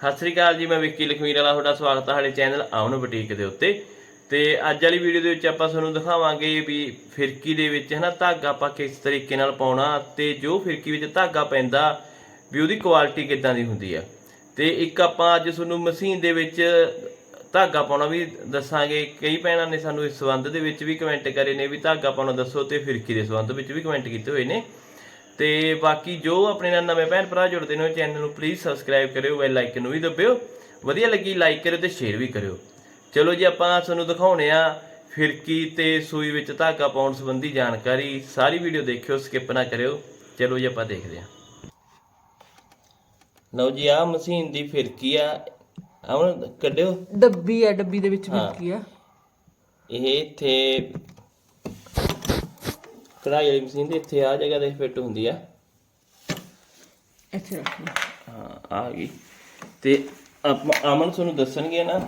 ਸਤਿ ਸ੍ਰੀ ਅਕਾਲ ਜੀ, ਮੈਂ ਵਿੱਕੀ ਲਖਮੀਰ ਵਾਲਾ, ਤੁਹਾਡਾ ਸਵਾਗਤ ਹੈ ਸਾਡੇ ਚੈਨਲ ਆਉਣ ਬੁਟੀਕ ਦੇ ਉੱਤੇ। ਤੇ ਅੱਜ ਵਾਲੀ ਵੀਡੀਓ ਦੇ ਵਿੱਚ ਆਪਾਂ ਤੁਹਾਨੂੰ ਦਿਖਾਵਾਂਗੇ ਵੀ ਫਿਰਕੀ ਦੇ ਵਿੱਚ ਹਨਾ, ਧਾਗਾ ਆਪਾਂ ਕਿਸ ਤਰੀਕੇ ਨਾਲ ਪਾਉਣਾ ਤੇ ਜੋ ਫਿਰਕੀ ਵਿੱਚ ਧਾਗਾ ਪੈਂਦਾ ਵੀ ਉਹਦੀ ਕੁਆਲਿਟੀ ਕਿੱਦਾਂ ਦੀ ਹੁੰਦੀ ਆ। ਤੇ ਇੱਕ ਆਪਾਂ ਅੱਜ ਤੁਹਾਨੂੰ ਮਸ਼ੀਨ ਦੇ ਵਿੱਚ ਧਾਗਾ ਪਾਉਣਾ ਵੀ ਦੱਸਾਂਗੇ। ਕਈ ਭੈਣਾਂ ਨੇ ਸਾਨੂੰ ਇਸ ਸੰਬੰਧ ਦੇ ਵਿੱਚ ਵੀ ਕਮੈਂਟ ਕਰੇ ਨੇ ਵੀ ਧਾਗਾ ਪਾਉਣਾ ਦੱਸੋ ਤੇ ਫਿਰਕੀ ਦੇ ਸੰਬੰਧ ਵਿੱਚ ਵੀ ਕਮੈਂਟ ਕੀਤੇ ਹੋਏ ਨੇ। ਤੇ ਬਾਕੀ ਜੋ ਆਪਣੇ ਨਾਲ ਨਵੇਂ ਭੈਣ ਭਰਾ ਜੁੜਦੇ ਨੇ ਚੈਨਲ ਨੂੰ ਪਲੀਜ਼ ਸਬਸਕ੍ਰਾਈਬ ਕਰਿਓ ਬੈਲ ਆਈਕਨ ਨੂੰ ਵੀ ਦਬਿਓ। ਵਧੀਆ ਲੱਗੀ ਲਾਈਕ ਕਰਿਓ ਤੇ ਸ਼ੇਅਰ ਵੀ ਕਰਿਓ। ਚਲੋ ਜੀ ਆਪਾਂ ਤੁਹਾਨੂੰ ਦਿਖਾਉਣੇ ਆ ਫਿਰਕੀ ਤੇ ਸੂਈ ਵਿੱਚ ਧਾਗਾ ਪਾਉਣ ਸੰਬੰਧੀ ਜਾਣਕਾਰੀ। ਸਾਰੀ ਵੀਡੀਓ ਦੇਖਿਓ ਸਕਿਪ ਨਾ ਕਰਿਓ। ਚਲੋ ਜੀ ਆਪਾਂ ਦੇਖਦੇ ਹਾਂ। ਲਓ ਜੀ ਆ ਮਸ਼ੀਨ ਦੀ ਫਿਰਕੀ ਆ। ਆਉਣ ਕੱਢਿਓ। ਡੱਬੀ ਆ ਡੱਬੀ ਦੇ ਵਿੱਚ ਫਿਰਕੀ ਆ। ਇਹ ਇੱਥੇ ਕਢਾਈ ਵਾਲੀ ਮਸ਼ੀਨ ਦੇ ਇੱਥੇ ਆ ਜਗ੍ਹਾ ਤੇ ਫਿੱਟ ਹੁੰਦੀ ਆ। ਇੱਥੇ ਰੱਖ ਲਓ। ਹਾਂ ਆ ਗਈ ਤੇ ਆਪਾਂ ਅਮਨ ਤੁਹਾਨੂੰ ਦੱਸਣਗੇ ਨਾ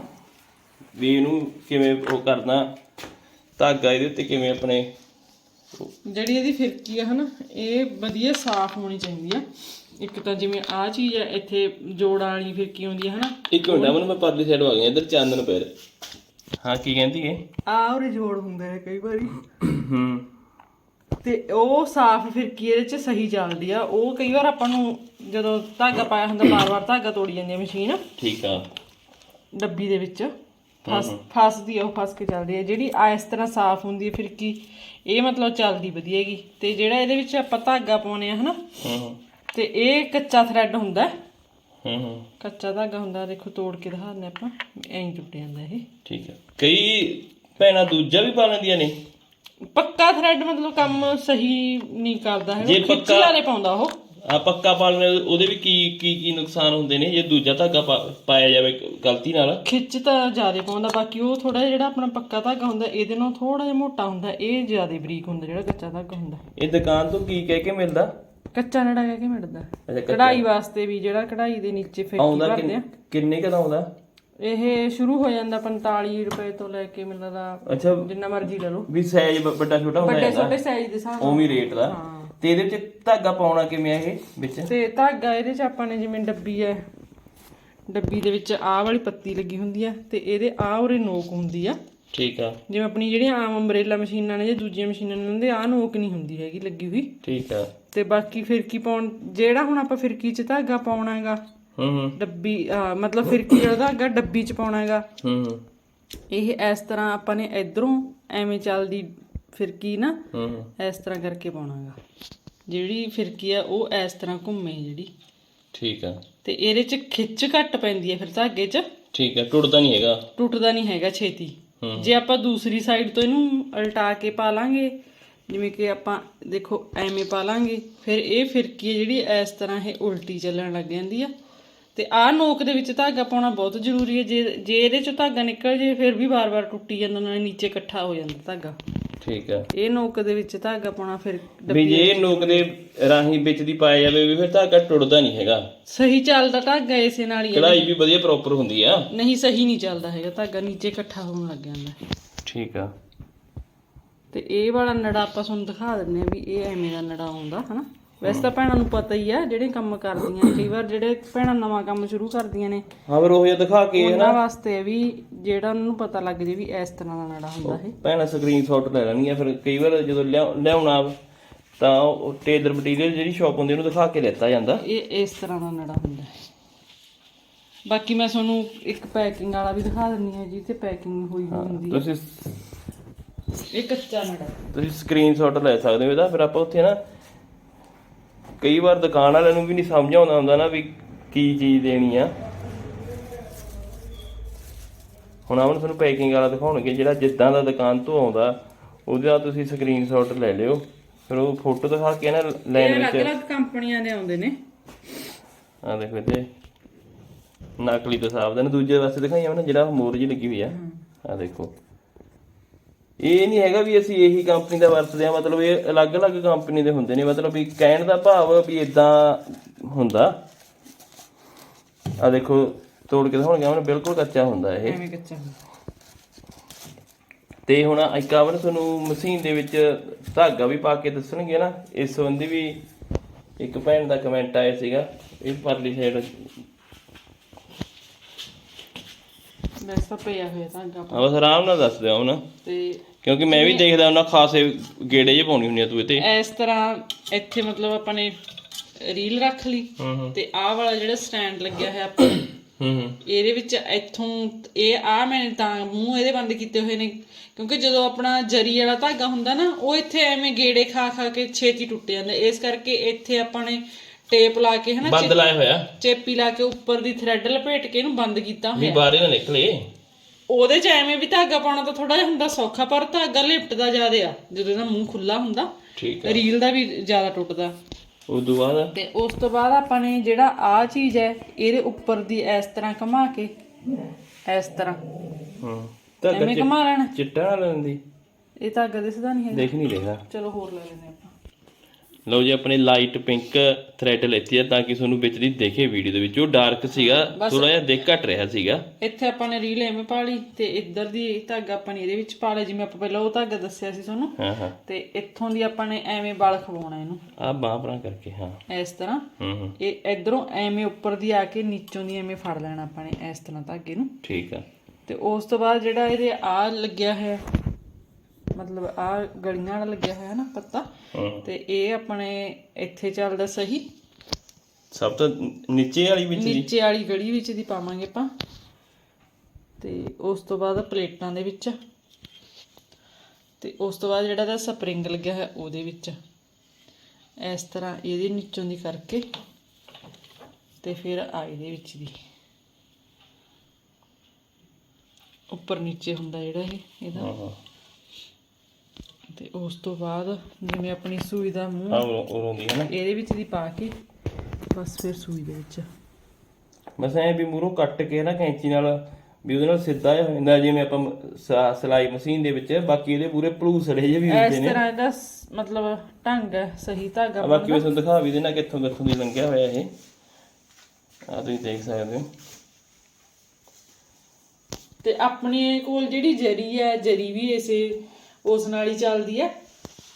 ਵੀ ਇਹਨੂੰ ਕਿਵੇਂ ਉਹ ਕਰਨਾ ਧਾਗਾ ਇਹਦੇ ਉੱਤੇ ਕਿਵੇਂ ਆਪਣੇ ਜਿਹੜੀ ਇਹਦੀ ਫਿਰਕੀ ਆ ਹਨਾ ਇਹ ਵਧੀਆ ਸਾਫ਼ ਹੋਣੀ ਚਾਹੀਦੀ ਆ। ਇੱਕ ਤਾਂ ਜਿਵੇਂ ਆ ਚੀਜ਼ ਆ ਇੱਥੇ ਜੋੜਾਂ ਵਾਲੀ ਫਿਰਕੀ ਆਉਂਦੀ ਆ ਹਨਾ। ਇੱਕ ਮਿੰਟ ਅਮਨ ਮੈਂ ਪਰਲੀ ਸਾਈਡ ਆ ਗਿਆ ਇੱਧਰ ਚਾਨਣ ਪੈ ਰਿਹਾ। ਹਾਂ ਕੀ ਕਹਿੰਦੀ ਏ ਆ ਉਹਦੇ ਜੋੜ ਹੁੰਦੇ ਨੇ ਕਈ ਵਾਰੀ। ਹੂੰ। ਤੇ ਉਹ ਸਾਫ਼ ਫਿਰਕੀ ਇਹਦੇ ਚ ਸਹੀ ਚੱਲਦੀ ਆ ਉਹ ਕਈ ਵਾਰ ਆਪਾਂ ਨੂੰ ਜਦੋਂ ਧਾਗਾ ਪਾਇਆ ਹੁੰਦਾ ਵਾਰ-ਵਾਰ ਧਾਗਾ ਤੋੜੀ ਜਾਂਦੀ ਆ ਮਸ਼ੀਨ। ਠੀਕ ਆ। ਡੱਬੀ ਦੇ ਵਿੱਚ ਫਸ ਫਸਦੀ ਆ ਉਹ ਫਸ ਕੇ ਚੱਲਦੀ ਹੈ ਜਿਹੜੀ ਆ ਇਸ ਤਰ੍ਹਾਂ ਸਾਫ਼ ਹੁੰਦੀ ਹੈ ਫਿਰਕੀ ਇਹ ਮਤਲਬ ਚੱਲਦੀ ਵਧੀਆ ਹੈਗੀ। ਤੇ ਜਿਹੜਾ ਇਹਦੇ ਵਿੱਚ ਆਪਾਂ ਧਾਗਾ ਪਾਉਨੇ ਆ ਹਨਾ? ਤੇ ਇਹ ਕੱਚਾ ਥਰੈਡ ਹੁੰਦਾ। ਹੈ। ਹੂੰ ਹੂੰ ਕੱਚਾ ਧਾਗਾ ਹੁੰਦਾ ਦੇਖੋ ਤੋੜ ਕੇ ਦਿਖਾਉਂਦੇ ਆਪਾਂ। ਐਂ ਟੁੱਟ ਜਾਂਦਾ ਇਹ। ਠੀਕ ਆ। ਕਈ ਭੈਣਾਂ ਦੂਜਾ ਵੀ ਪਾ ਲੈਂਦੀਆਂ ਨੇ। ਪੱਕਾ ਥਰੈਡ ਮਤਲਬ ਕੰਮ ਸਹੀ ਨਹੀਂ ਕਰਦਾ ਹੈ ਜੇ ਖਿੱਚ ਪੱਕਾ- ਵਾਲੇ ਪਾਉਂਦਾ ਉਹ। ਆ ਪੱਕਾ ਪਾਲਣੇ ਉਹਦੇ ਵੀ ਕੀ ਕੀ ਕੀ ਨੁਕਸਾਨ ਹੁੰਦੇ ਨੇ ਜੇ ਦੂਜਾ ਧਾਗਾ ਪਾ- ਪਾਇਆ ਜਾਵੇ ਗਲਤੀ ਨਾਲ। ਖਿੱਚ ਤਾਂ ਜ਼ਿਆਦਾ ਪਾਉਂਦਾ ਬਾਕੀ ਉਹ ਥੋੜਾ ਜਿਹੜਾ ਆਪਣਾ ਪੱਕਾ ਧਾਗਾ ਹੁੰਦਾ ਇਹਦੇ ਨਾਲ ਥੋੜਾ ਜਿਹਾ ਮੋਟਾ ਹੁੰਦਾ ਇਹ ਜ਼ਿਆਦਾ ਬਰੀਕ ਹੁੰਦਾ ਜਿਹੜਾ ਕੱਚਾ ਧਾਗਾ ਹੁੰਦਾ। ਇਹ ਦੁਕਾਨ ਤੋਂ ਕੀ ਕਹਿ ਕੇ ਮਿਲਦਾ? ਕੱਚਾ ਨੜਾ ਕਹਿ ਕੇ ਮਿਲਦਾ। ਅੱਛਾ ਕੱਚਾ। ਕਢਾਈ ਵਾਸਤੇ ਵੀ ਜਿਹੜਾ ਕਢਾਈ ਦੇ ਨੀਚੇ ਫੇਕੀ ਆਉਂਦਾ ਭਰਦੇ ਆ। ਕਿੰਨ- ਕਿੰਨੇ ਕਦਾ ਆਉਂਦਾ? ਇਹ ਸ਼ੁਰੂ ਹੋ ਜਾਂਦਾ 45 ਰੁਪਏ ਤੋਂ ਲੈ ਕੇ ਮਿਲਦਾ ਅੱਛਾ। ਜਿੰਨਾ ਮਰਜ਼ੀ ਲੈ ਲਓ। ਵੀ ਸਾਈਜ਼ ਵੱਡਾ ਛੋਟਾ ਹੁੰਦਾ ਵੱਡੇ ਛੋਟੇ ਸਾਈਜ਼ ਦੇ ਹਿਸਾਬ ਨਾਲ। ਉਵੇਂ ਰੇਟ ਦਾ। ਤੇ ਇਹਦੇ ਵਿੱਚ ਧਾਗਾ ਪਾਉਣਾ ਕਿਵੇਂ ਆ ਇਹ ਵਿੱਚ? ਤੇ ਧਾਗਾ ਇਹਦੇ ਚ ਆਪਾਂ ਨੇ ਜਿਵੇਂ ਡੱਬੀ ਹੈ। ਡੱਬੀ ਦੇ ਵਿੱਚ ਆਹ ਵਾਲੀ ਪੱਤੀ ਲੱਗੀ ਹੁੰਦੀ ਆ ਤੇ ਇਹਦੇ ਆਹ ਉਰੇ ਨੋਕ ਹੁੰਦੀ ਆ। ਠੀਕ ਆ। ਜਿਵੇਂ ਆਪਣੀ ਜਿਹੜੀਆਂ ਆਮ ਅੰਬਰੇਲਾ ਮਸ਼ੀਨਾਂ ਨੇ ਜਾਂ ਦੂਜੀਆਂ ਮਸ਼ੀਨਾਂ ਨੇ ਉਹਨਾਂ ਦੇ ਆਹ ਨੋਕ ਨਹੀਂ ਹੁੰਦੀ ਹੈਗੀ ਲੱਗੀ ਹੋਈ। ਠੀਕ ਆ। ਤੇ ਬਾਕੀ ਫਿਰਕੀ ਪਾਉਣ ਜਿਹੜਾ ਹੁਣ ਆਪਾਂ ਫਿਰਕੀ ਚ ਧਾਗਾ ਪਾਉਣਾ ਹੈਗਾ ਹੂੰ ਡੱਬੀ ਮਤਲਬ ਫਿਰਕੀ ਦਾ ਧਾਗਾ ਡੱਬੀ ਚ ਪਾਉਣਾ ਹੈਗਾ। ਹੂੰ ਇਹ ਇਸ ਤਰ੍ਹਾਂ ਆਪਾਂ ਨੇ ਇਧਰੋਂ ਐਵੇਂ ਚੱਲਦੀ ਫਿਰਕੀ ਨਾ ਇਸ ਤਰ੍ਹਾਂ ਕਰਕੇ ਪਾਉਣਾਗਾ ਜਿਹੜੀ ਫਿਰਕੀ ਆ ਉਹ ਇਸ ਤਰ੍ਹਾਂ ਘੁੰਮੇ ਜਿਹੜੀ। ਠੀਕ ਆ। ਤੇ ਇਹਦੇ ਚ ਖਿੱਚ ਘੱਟ ਪੈਂਦੀ ਹੈ ਫਿਰ ਧਾਗੇ 'ਚ। ਠੀਕ ਆ ਟੁੱਟਦਾ ਨਹੀਂ ਹੈਗਾ। ਟੁੱਟਦਾ ਨਹੀਂ ਹੈਗਾ ਛੇਤੀ। ਜੇ ਆਪਾਂ ਦੂਸਰੀ ਸਾਈਡ ਤੋਂ ਇਹਨੂੰ ਉਲਟਾ ਕੇ ਪਾ ਲਾਂਗੇ ਜਿਵੇਂ ਕਿ ਆਪਾਂ ਦੇਖੋ ਐਵੇਂ ਪਾ ਲਾਂਗੇ ਫਿਰ ਇਹ ਫਿਰਕੀ ਜਿਹੜੀ ਇਸ ਤਰ੍ਹਾਂ ਇਹ ਉਲਟੀ ਚੱਲਣ ਲੱਗ ਜਾਂਦੀ ਆ। ਤੇ ਆਹ ਨੋਕ ਦੇ ਵਿੱਚ ਧਾਗਾ ਪਾਉਣਾ ਬਹੁਤ ਜ਼ਰੂਰੀ ਹੈ। ਜੇ ਜੇ ਇਹਦੇ ਚੋਂ ਧਾਗਾ ਨਿਕਲ ਜੇ ਫਿਰ ਵੀ ਵਾਰ-ਵਾਰ ਟੁੱਟੀ ਜਾਂਦਾ ਨਾਲੇ ਨੀਚੇ ਇਕੱਠਾ ਹੋ ਜਾਂਦਾ ਧਾਗਾ। ਠੀਕ ਆ ਇਹ ਨੋਕ ਦੇ ਵਿੱਚ ਧਾਗਾ ਪਾਉਣਾ ਫਿਰ ਵੀ ਜੇ ਇਹ ਨੋਕ ਦੇ ਰਾਹੀਂ ਵਿੱਚ ਦੀ ਪਾਇਆ ਜਾਵੇ ਵੀ ਫਿਰ ਧਾਗਾ ਟੁੱਟਦਾ ਨਹੀਂ ਹੈਗਾ। ਸਹੀ ਚੱਲਦਾ ਧਾਗਾ ਇਸੇ ਨਾਲ ਹੀ ਹੈ। ਕਢਾਈ ਵੀ ਵਧੀਆ ਪ੍ਰੋਪਰ ਹੁੰਦੀ ਆ। ਨਹੀਂ ਸਹੀ ਨਹੀਂ ਚੱਲਦਾ ਹੈਗਾ। ਧਾਗਾ ਨੀਚੇ ਇਕੱਠਾ ਹੋਣ ਲੱਗ ਜਾਂਦਾ। ਹੈ। ਠੀਕ ਆ। ਤੇ ਇਹ ਵਾਲਾ ਨੜਾ ਆਪਾਂ ਤੁਹਾਨੂੰ ਦਿਖਾ ਦਿੰਨੇ ਆ ਵੀ ਇਹ ਐਵੇਂ ਦਾ ਨੜਾ ਆਉਂਦਾ ਹਨਾ? ਵੈਸੇ ਤਾਂ ਭੈਣਾਂ ਨੂੰ ਪਤਾ ਹੀ ਆ ਜਿਹੜੇ ਕੰਮ ਕਰਦੀਆਂ ਕਈ ਵਾਰ ਜਿਹੜੇ ਭੈਣਾਂ ਨਵਾਂ ਕੰਮ ਸ਼ੁਰੂ ਕਰਦੀਆਂ ਨੇ ਹਾਂ ਫਿਰ ਉਹ ਜਿਹਾ ਦਿਖਾ ਕੇ ਉਹਨਾਂ ਵਾਸਤੇ ਵੀ ਜਿਹੜਾ ਉਹਨਾਂ ਨੂੰ ਪਤਾ ਲੱਗ ਜੇ ਵੀ ਇਸ ਤਰ੍ਹਾਂ ਦਾ ਨੜਾ ਹੁੰਦਾ ਇਹ। ਭੈਣਾਂ ਸਕਰੀਨਸ਼ਾਟ ਲੈ ਲੈਣਗੀਆਂ ਫਿਰ ਕਈ ਵਾਰ ਜਦੋਂ ਲਿਆ- ਲਿਆਉਣਾ ਤਾਂ ਉਹ ਟੇਲਰ ਮਟੀਰੀਅਲ ਜਿਹੜੀ ਸ਼ਾਪ ਹੁੰਦੀ ਉਹਨੂੰ ਦਿਖਾ ਕੇ ਲੈਤਾ ਜਾਂਦਾ। ਇਹ ਇਸ ਤਰ੍ਹਾਂ ਦਾ ਨੜਾ ਹੁੰਦਾ ਹੈ। ਬਾਕੀ ਮੈਂ ਤੁਹਾਨੂੰ ਇੱਕ ਪੈਕਿੰਗ ਵਾਲਾ ਵੀ ਦਿਖਾ ਦਿੰਨੀ ਆ ਜੀ ਤੇ ਪੈਕਿੰਗ ਹੋਈ ਹੋਈ ਹੁੰਦੀ ਹੈ। ਤੁਸੀਂ ਇਹ ਕੱਚਾ ਨੜਾ। ਤੁਸੀਂ ਸਕਰੀਨਸ਼ਾਟ ਲੈ ਸਕਦੇ ਹੋ ਇਹਦਾ ਫਿਰ ਆਪਾਂ ਉੱਥੇ ਨਾ ਕਈ ਵਾਰ ਦੁਕਾਨ ਵਾਲਿਆਂ ਨੂੰ ਵੀ ਨਹੀਂ ਸਮਝ ਆਉਂਦਾ ਹੁੰਦਾ ਨਾ ਵੀ ਕੀ ਚੀਜ਼ ਦੇਣੀ ਆ। ਹੁਣ ਆਵਣ ਤੁਹਾਨੂੰ ਪੈਕਿੰਗ ਵਾਲਾ ਦਿਖਾਉਣਗੇ ਜਿਹੜਾ ਜਿੱਦਾਂ ਦਾ ਦੁਕਾਨ ਤੋਂ ਆਉਂਦਾ ਉਹਦਾ ਤੁਸੀਂ ਸਕਰੀਨਸ਼ਾਟ ਲੈ ਲਿਓ। ਫਿਰ ਉਹ ਫੋਟੋ ਦਿਖਾ ਕੇ ਨਾ ਲਾਈਨ ਵਿੱਚ। ਅਲੱਗ ਕੰਪਨੀਆਂ ਦੇ ਆਉਂਦੇ ਨੇ। ਆ ਦੇਖੋ ਇੱਥੇ ਨਕਲੀ ਤੋਂ ਸਾਫ਼ ਨੇ ਦੂਜੇ ਪਾਸੇ ਦਿਖਾਈਆਂ ਨਾ ਜਿਹੜਾ ਮੋਰ ਜੀ ਲੱਗੀ ਹੋਈ ਆ। ਆ ਦੇਖੋ। ਇਹ ਨਹੀਂ ਹੈਗਾ ਵੀ ਅਸੀਂ ਇਹੀ ਕੰਪਨੀ ਦਾ ਵਰਤਦੇ ਆ ਮਤਲਬ ਇਹ ਅਲੱਗ-ਅਲੱਗ ਕੰਪਨੀ ਦੇ ਹੁੰਦੇ ਨੇ ਮਤਲਬ ਵੀ ਕਹਿਣ ਦਾ ਭਾਵ ਵੀ ਇਦਾਂ ਹੁੰਦਾ। ਆ ਦੇਖੋ ਤੋੜ ਕੇ ਦਿਖਾਉਣਗੇ ਉਹਨੇ ਬਿਲਕੁਲ ਕੱਚਾ ਹੁੰਦਾ ਇਹ। ਐਵੇਂ ਕੱਚਾ ਹੁੰਦਾ। ਤੇ ਹੁਣ ਇੱਕ ਆਵਰ ਤੁਹਾਨੂੰ ਮਸ਼ੀਨ ਦੇ ਵਿੱਚ ਧਾਗਾ ਵੀ ਪਾ ਕੇ ਦੱਸਣਗੇ ਨਾ ਇਸ ਸੰਬੰਧੀ ਵੀ ਇੱਕ ਭੈਣ ਦਾ ਕਮੈਂਟ ਆਇਆ ਸੀਗਾ ਇਹ ਪਰਲੀ ਸਾਈਡ ਵੈਸੇ ਤਾਂ ਪਿਆ ਹੋਇਆ ਧਾਗਾ ਹਾਂ ਬਸ ਆਰਾਮ ਨਾਲ ਦੱਸ ਦਿਓ ਹੁਣ ਤੇ ਕਿਉਂਕਿ ਮੈਂ ਵੀ ਦੇਖਦਾ ਉਹਨਾਂ ਖਾਸੇ ਗੇੜੇ ਜੇ ਪਾਉਣੀ ਹੁੰਦੀ ਆ ਤੂੰ ਤੇ ਇਸ ਤਰ੍ਹਾਂ ਇੱਥੇ ਮਤਲਬ ਆਪਾਂ ਨੇ ਰੀਲ ਰੱਖ ਲਈ ਤੇ ਆਹ ਵਾਲਾ ਜਿਹੜਾ ਸਟੈਂਡ ਲੱਗਿਆ ਹੈ ਆਪਾਂ ਹੂੰ ਇਹਦੇ ਵਿੱਚ ਇੱਥੋਂ ਇਹ ਆ ਮੈਂ ਤਾਂ ਮੂੰਹ ਇਹਦੇ ਬੰਦ ਕੀਤੇ ਹੋਏ ਨੇ ਕਿਉਂਕਿ ਜਦੋਂ ਆਪਣਾ ਜਰੀ ਵਾਲਾ ਧਾਗਾ ਹੁੰਦਾ ਨਾ ਉਹ ਇੱਥੇ ਐਵੇਂ ਗੇੜੇ ਖਾ ਖਾ ਕੇ ਛੇਤੀ ਟੁੱਟ ਜਾਂਦਾ। ਇਸ ਕਰਕੇ ਇੱਥੇ ਆਪਾਂ ਨੇ ਟੇਪ ਲਾ ਕੇ ਹਨਾ ਬੰਦ ਲਾਇਆ ਹੋਇਆ। ਚੇਪੀ ਲਾ ਕੇ ਉੱਪਰ ਦੀ ਥ੍ਰੈਡ ਲਪੇਟ ਕੇ ਇਹਨੂੰ ਬੰਦ ਕੀਤਾ ਵੀ ਹੋਇਆ। ਬਾਹਰ ਹੀ ਨਾ ਨਿਕਲੇ। ਉਹਦੇ ਚ ਐਵੇਂ ਵੀ ਧਾਗਾ ਪਾਉਣਾ ਤਾਂ ਥੋੜਾ ਜਿਹਾ ਹੁੰਦਾ ਸੌਖਾ ਪਰ ਧਾਗਾ ਲਿਪਟਦਾ ਜ਼ਿਆਦਾ ਆ ਜਦੋਂ ਇਹਦਾ ਮੂੰਹ ਖੁੱਲਾ ਹੁੰਦਾ ਠੀਕ ਰੀਲ ਦਾ ਵੀ ਜ਼ਿਆਦਾ ਟੁੱਟਦਾ। ਉਸ ਤੋਂ ਬਾਅਦ? ਤੇ ਉਸ ਤੋਂ ਬਾਅਦ ਆਪਾਂ ਨੇ ਜਿਹੜਾ ਆ ਚੀਜ਼ ਹੈ ਇਹਦੇ ਉੱਪਰ ਦੀ ਇਸ ਤਰ੍ਹਾਂ ਘੁਮਾ ਕੇ ਇਸ ਤਰ੍ਹਾਂ। ਹੂੰ। ਤਾਂ ਐਵੇਂ ਘੁਮਾ ਲੈਣਾ। ਚਿੱਟਾ ਲੈਂਦੀ ਇਹ ਧਾਗਾ ਦਿਸਦਾ ਨਹੀਂ ਹੈ ਦੇਖ ਨਹੀਂ ਰਿਹਾ। ਚਲੋ ਹੋਰ ਲੈ ਲੈਂਦੇ ਆਪਾਂ ਲਓ ਜੀ ਆਪਣੇ ਲਾਈਟ ਪਿੰਕ ਥ੍ਰੈਡ ਲੈਤੀ ਆ ਤਾਂ ਕਿ ਤੁਹਾਨੂੰ ਵਿੱਚ ਦੀ ਦੇਖੇ ਵੀਡੀਓ ਦੇ ਵਿੱਚ। ਉਹ ਡਾਰਕ ਸੀਗਾ ਥੋੜਾ ਜਿਹਾ ਦੇਖ ਘਟ ਰਿਹਾ ਸੀਗਾ। ਇੱਥੇ ਆਪਾਂ ਨੇ ਰੀਲ ਐਵੇਂ ਪਾ ਲਈ ਤੇ ਇੱਧਰ ਦੀ ਧਾਗਾ ਆਪਾਂ ਨੇ ਇਹਦੇ ਵਿੱਚ ਪਾ ਲਿਆ ਜਿਵੇਂ ਆਪਾਂ ਪਹਿਲਾਂ ਉਹ ਧਾਗਾ ਦੱਸਿਆ ਸੀ ਤੁਹਾਨੂੰ। ਹਾਂ ਹਾਂ। ਤੇ ਇੱਥੋਂ ਦੀ ਆਪਾਂ ਨੇ ਐਵੇਂ ਵਾਲ ਖਵਾਉਣਾ ਇਹਨੂੰ। ਆ ਬਾਂਹ ਪਰਾਂ ਕਰਕੇ ਹਾਂ। ਇਸ ਤਰ੍ਹਾਂ। ਹੂੰ ਹੂੰ। ਇਹ ਇਧਰੋਂ ਐਵੇਂ ਉੱਪਰ ਦੀ ਆ ਕੇ ਨੀਚੋਂ ਦੀ ਐਵੇਂ ਫੜ ਲੈਣਾ ਆਪਾਂ ਨੇ ਇਸ ਤਰ੍ਹਾਂ ਧਾਗੇ ਨੂੰ। ਠੀਕ ਆ। ਤੇ ਉਸ ਤੋਂ ਬਾਅਦ ਜਿਹੜਾ ਇਹਦੇ ਆ ਲੱਗਿਆ ਹੈ ਮਤਲਬ ਆ ਗਲੀਆਂ ਵਾਲਾ ਲੱਗਿਆ ਹੋਇਆ ਨਾ ਪੱਤਾ ਤੇ ਇਹ ਆਪਣੇ ਇੱਥੇ ਚੱਲਦਾ ਸਹੀ। ਸਭ ਤੋਂ ਨੀਚੇ ਵਾਲੀ ਵਿੱਚ ਦੀ ਨੀਚੇ ਵਾਲੀ ਗਲੀ ਵਿੱਚ ਦੀ ਪਾਵਾਂਗੇ ਆਪਾਂ। ਤੇ ਉਸ ਤੋਂ ਬਾਅਦ ਪਲੇਟਾਂ ਦੇ ਵਿੱਚ। ਤੇ ਉਸ ਤੋਂ ਬਾਅਦ ਜਿਹੜਾ ਦਾ ਸਪਰਿੰਗ ਲੱਗਿਆ ਹੋਇਆ ਉਹਦੇ ਵਿੱਚ। ਇਸ ਤਰ੍ਹਾਂ ਇਹਦੇ ਨੀਚੋਂ ਦੀ ਕਰਕੇ ਤੇ ਫਿਰ ਆ ਇਹਦੇ ਵਿੱਚ ਦੀ। ਉੱਪਰ ਨੀਚੇ ਹੁੰਦਾ ਜਿਹੜਾ ਇਹ ਇਹਦਾ। ਤੇ ਉਸ ਤੋਂ ਬਾਅਦ ਜਿਵੇਂ ਆਪਣੀ ਸੂਈ ਦਾ ਮੂੰਹ ਆ ਉਹ ਹੁੰਦੀ ਹੈ ਨਾ। ਇਹਦੇ ਵਿੱਚ ਦੀ ਪਾ ਕੇ ਬਸ ਫਿਰ ਸੂਈ ਦੇ ਵਿੱਚ। ਬਸ ਐ ਵੀ ਮੂਰੋਂ ਕੱਟ ਕੇ ਨਾ ਕੈਂਚੀ ਨਾਲ ਵੀ ਉਹਦੇ ਨਾਲ ਸਿੱਧਾ ਹੋ ਜਾਂਦਾ ਜਿਵੇਂ ਆਪਾਂ ਸਿਲਾਈ ਮਸ਼ੀਨ ਦੇ ਵਿੱਚ ਬਾਕੀ ਇਹਦੇ ਪੂਰੇ ਪਲੂਸੜੇ ਜਿਹੇ ਵੀ ਹੁੰਦੇ ਇਸ ਨੇ। ਤਰ੍ਹਾਂ ਇਹਦਾ ਮਤਲਬ ਢੰਗ ਹੈ ਸਹੀ ਧਾਗਾ ਬਾਕੀ ਮੈਂ ਤੁਹਾਨੂੰ ਦਿਖਾ ਵੀ ਦੇਣਾ ਕਿੱਥੋਂ ਕਿੱਥੋਂ ਦੀ ਲੰਘਿਆ ਹੋਇਆ ਇਹ। ਆ ਤੁਸੀਂ ਦੇਖ ਸਕਦੇ ਹੋ। ਤੇ ਆਪਣੇ ਕੋਲ ਜਿਹੜੀ ਜਰੀ ਹੈ ਜਰੀ ਵੀ ਇਸੇ ਉਸ ਨਾਲ ਹੀ ਚੱਲਦੀ ਹੈ।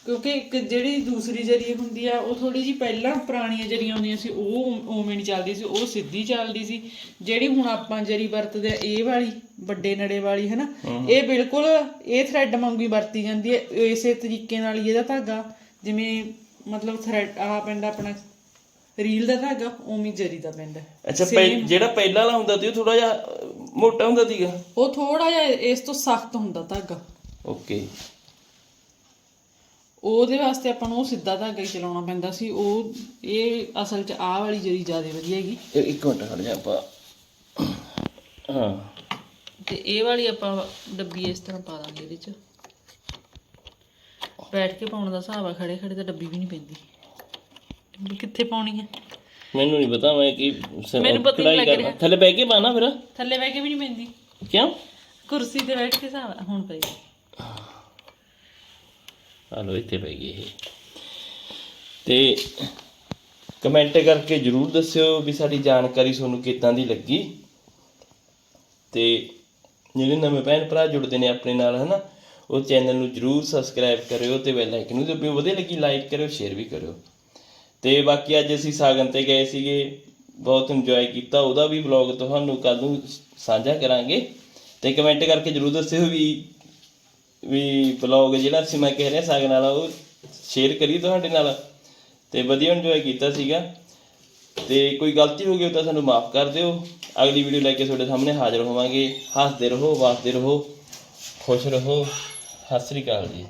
ਕਿਉਂਕਿ ਇੱਕ ਜਿਹੜੀ ਦੂਸਰੀ ਜਰੀ ਹੁੰਦੀ ਆ ਉਹ ਥੋੜੀ ਜੀ ਪਹਿਲਾਂ ਪੁਰਾਣੀਆਂ ਜਰੀਆਂ ਹੁੰਦੀਆਂ ਸੀ ਉਹ ਉਵੇਂ ਨਹੀਂ ਚੱਲਦੀ ਸੀ ਉਹ ਸਿੱਧੀ ਚੱਲਦੀ ਸੀ। ਜਿਹੜੀ ਹੁਣ ਆਪਾਂ ਜਰੀ ਵਰਤਦੇ ਆ ਇਹ ਵਾਲੀ ਵੱਡੇ ਨੜੇ ਵਾਲੀ ਹੈ ਨਾ ਇਹ ਬਿਲਕੁਲ ਇਹ ਥ੍ਰੈਡ ਵਾਂਗੂ ਵਰਤੀ ਜਾਂਦੀ ਹੈ ਇਸੇ ਤਰੀਕੇ ਨਾਲ ਹੀ ਇਹਦਾ ਧਾਗਾ ਜਿਵੇਂ ਮਤਲਬ ਥ੍ਰੈਡ ਆ ਪੈਂਦਾ ਆਪਣਾ ਰੀਲ ਦਾ ਧਾਗਾ ਉਵੇਂ ਜਰੀ ਦਾ ਪੈਂਦਾ ਅੱਛਾ ਜਿਹੜਾ ਪਹਿਲਾਂ ਵਾਲਾ ਹੁੰਦਾ ਸੀ ਉਹ ਥੋੜਾ ਜਿਹਾ ਮੋਟਾ ਹੁੰਦਾ ਸੀਗਾ? ਉਹ ਥੋੜਾ ਜਿਹਾ ਇਸ ਤੋਂ ਸਖਤ ਹੁੰਦਾ ਧਾਗਾ। ਓਕੇ। ਉਹਦੇ ਵਾਸਤੇ ਆਪਾਂ ਨੂੰ ਉਹ ਸਿੱਧਾ ਧਾਗਾ ਹੀ ਚਲਾਉਣਾ ਪੈਂਦਾ ਸੀ ਉਹ ਇਹ ਅਸਲ 'ਚ ਆਹ ਵਾਲੀ ਜਰੀ ਜ਼ਿਆਦਾ ਵਧੀਆ ਹੈਗੀ। ਇੱਕ ਮਿੰਟ ਖੜ ਜਾ ਆਪਾਂ। ਹਾਂ। ਤੇ ਇਹ ਵਾਲੀ ਆਪਾਂ ਡੱਬੀ ਇਸ ਤਰ੍ਹਾਂ ਪਾ ਦਾਂਗੇ ਇਹਦੇ 'ਚ। ਬੈਠ ਕੇ ਪਾਉਣ ਦਾ ਹਿਸਾਬ ਆ ਖੜੇ ਖੜੇ ਤਾਂ ਡੱਬੀ ਵੀ ਨਹੀਂ ਪੈਂਦੀ। ਕਿੱਥੇ ਪਾਉਣੀ ਹੈ ਮੈਨੂੰ ਨਹੀਂ ਪਤਾ ਮੈਂ ਕੀ ਮੈਨੂੰ ਪਤਾ ਹੀ ਕਢਾਈ ਲੱਗ। ਰਿਹਾ। ਥੱਲੇ ਬਹਿ ਕੇ ਪਾਣਾ ਫਿਰ? ਥੱਲੇ ਬਹਿ ਕੇ ਵੀ ਨਹੀਂ ਪੈਂਦੀ। ਕਿਉਂ? ਕੁਰਸੀ ਤੇ ਬੈਠ ਕੇ ਹਿਸਾਬ ਹੁਣ ਪਈ। ਆ ਲੋ ਇੱਥੇ ਪੈ ਗਈ ਇਹ। ਤੇ ਕਮੈਂਟ ਕਰਕੇ ਜਰੂਰ ਦੱਸਿਓ ਵੀ ਸਾਡੀ ਜਾਣਕਾਰੀ ਤੁਹਾਨੂੰ ਕਿੱਦਾਂ ਦੀ ਲੱਗੀ। ਤੇ ਜਿਹੜੇ ਨਵੇਂ ਭੈਣ ਭਰਾ ਜੁੜਦੇ ਨੇ ਆਪਣੇ ਨਾਲ, ਹਨਾ, ਉਹ ਚੈਨਲ ਨੂੰ ਜਰੂਰ ਸਬਸਕ੍ਰਾਈਬ ਕਰਿਓ ਤੇ ਬੈਲ ਆਈਕਨ ਨੂੰ ਦਬਿਓ। ਵਧੀਆ ਲੱਗੀ ਲਾਈਕ ਕਰਿਓ ਸ਼ੇਅਰ ਵੀ ਕਰਿਓ। ਤੇ ਬਾਕੀ ਅੱਜ ਅਸੀਂ ਸਾਗਨ ਤੇ ਗਏ ਸੀਗੇ, ਬਹੁਤ ਇੰਜੋਏ ਕੀਤਾ। ਉਹਦਾ ਵੀ ਵਲੌਗ ਤੁਹਾਨੂੰ ਕੱਲ ਨੂੰ ਸਾਂਝਾ ਕਰਾਂਗੇ। ਤੇ ਕਮੈਂਟ ਕਰਕੇ ਜਰੂਰ ਦੱਸਿਓ ਵੀ ਵੀ ਵਲੌਗ ਜਿਹੜਾ ਸੀ, ਮੈਂ ਕਹਿ ਰਿਹਾ ਸਾਗਨ ਵਾਲਾ ਉਹ ਸ਼ੇਅਰ ਕਰੀ ਤੁਹਾਡੇ ਨਾਲ ਤੇ ਵਧੀਆ ਇੰਜੋਏ ਕੀਤਾ ਸੀਗਾ। ਤੇ ਕੋਈ ਗਲਤੀ ਹੋ ਗਈ ਤਾਂ ਸਾਨੂੰ ਮਾਫ ਕਰ ਦਿਓ। ਅਗਲੀ ਵੀਡੀਓ ਲੈ ਕੇ ਤੁਹਾਡੇ ਸਾਹਮਣੇ ਹਾਜ਼ਰ ਹੋਵਾਂਗੇ। ਹੱਸਦੇ ਰਹੋ, ਵਸਦੇ ਰਹੋ, ਖੁਸ਼ ਰਹੋ। ਸਤਿ ਸ੍ਰੀ ਅਕਾਲ ਜੀ।